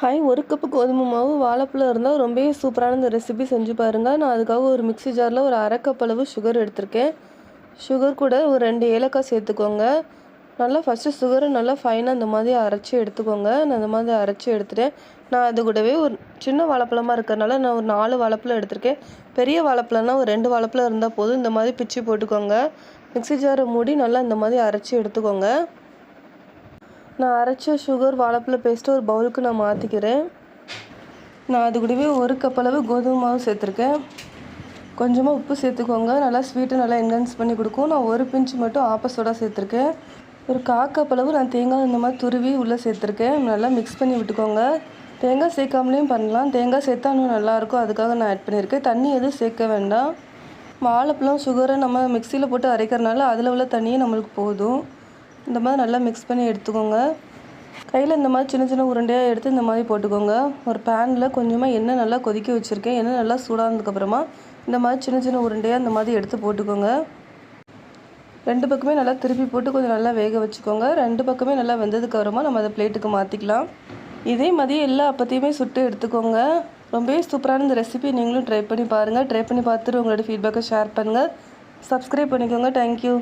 Hi ஒரு cup கோதுமை மாவு வாழைப்பழம் இருந்தால் ரொம்பவே சூப்பரான இந்த ரெசிபி செஞ்சு பாருங்கள் நான் அதுக்காக ஒரு மிக்ஸி ஜாரில் ஒரு அரை கப் அளவு சுகர் எடுத்திருக்கேன். சுகர் கூட ஒரு ரெண்டு ஏலக்காய் சேர்த்துக்கோங்க. நல்லா ஃபஸ்ட்டு சுகரை நல்லா ஃபைனாக அந்த மாதிரி அரைச்சி எடுத்துக்கோங்க. நான் அந்த மாதிரி அரைச்சி எடுத்துட்டேன். நான் அது கூடவே ஒரு சின்ன வாழைப்பழமாக இருக்கிறனால நான் ஒரு நாலு வாழைப்பழம் எடுத்திருக்கேன். பெரிய வாழைப்பழம்னா ஒரு ரெண்டு வாழைப்பழம் இருந்தால் போதும். இந்த மாதிரி பிச்சு போட்டுக்கோங்க. மிக்ஸி ஜாரை மூடி நல்லா இந்த மாதிரி அரைச்சி எடுத்துக்கோங்க. நான் அரைச்ச சுகர் வாழைப்பழ பேஸ்ட்டு ஒரு பவுலுக்கு நான் மாற்றிக்கிறேன் நான் அது கூடவே ஒரு கப் அளவு கோதுமை மாவு சேர்த்துருக்கேன். கொஞ்சமாக உப்பு சேர்த்துக்கோங்க. நல்லா ஸ்வீட்டை நல்லா என்ஹான்ஸ் பண்ணி கொடுக்கும். நான் ஒரு பிஞ்சு மட்டும் ஆப்போசோடாக சேர்த்துருக்கேன். ஒரு காக்கப்பளவு நான் தேங்காய் இந்த மாதிரி துருவி உள்ளே சேர்த்துருக்கேன். நல்லா மிக்ஸ் பண்ணி விட்டுக்கோங்க. தேங்காய் சேர்க்காமலேயும் பண்ணலாம். தேங்காய் சேர்த்தா இன்னும் நல்லாயிருக்கும் அதுக்காக நான் ஆட் பண்ணியிருக்கேன். தண்ணி எதுவும் சேர்க்க வேண்டாம். வாழைப்பழம் சுகரை நம்ம மிக்சியில் போட்டு அரைக்கிறனால அதில் உள்ள தண்ணியே நம்மளுக்கு போதும். இந்த மாதிரி நல்லா மிக்ஸ் பண்ணி எடுத்துக்கோங்க. கையில் இந்த மாதிரி சின்ன சின்ன உருண்டையாக எடுத்து இந்த மாதிரி போட்டுக்கோங்க. ஒரு பேனில் கொஞ்சமாக எண்ணெய் நல்லா கொதிக்க வச்சுருக்கேன். எண்ணெய் நல்லா சூடானதுக்கப்புறமா இந்த மாதிரி சின்ன சின்ன உருண்டையாக இந்த மாதிரி எடுத்து போட்டுக்கோங்க. ரெண்டு பக்கமே நல்லா திருப்பி போட்டு கொஞ்சம் நல்லா வேக வச்சுக்கோங்க. ரெண்டு பக்கமே நல்லா வெந்ததுக்கு அப்புறமா நம்ம அதை பிளேட்டுக்கு மாற்றிக்கலாம் இதே மாதிரி எல்லா அப்பத்தையுமே சுட்டு எடுத்துக்கோங்க. ரொம்பவே சூப்பரான இந்த ரெசிபி நீங்களும் ட்ரை பண்ணி பாருங்கள் ட்ரை பண்ணி பார்த்துட்டு உங்களோட ஃபீட்பேக்கை ஷேர் பண்ணுங்கள் சப்ஸ்கிரைப் பண்ணிக்கோங்க. தேங்க்யூ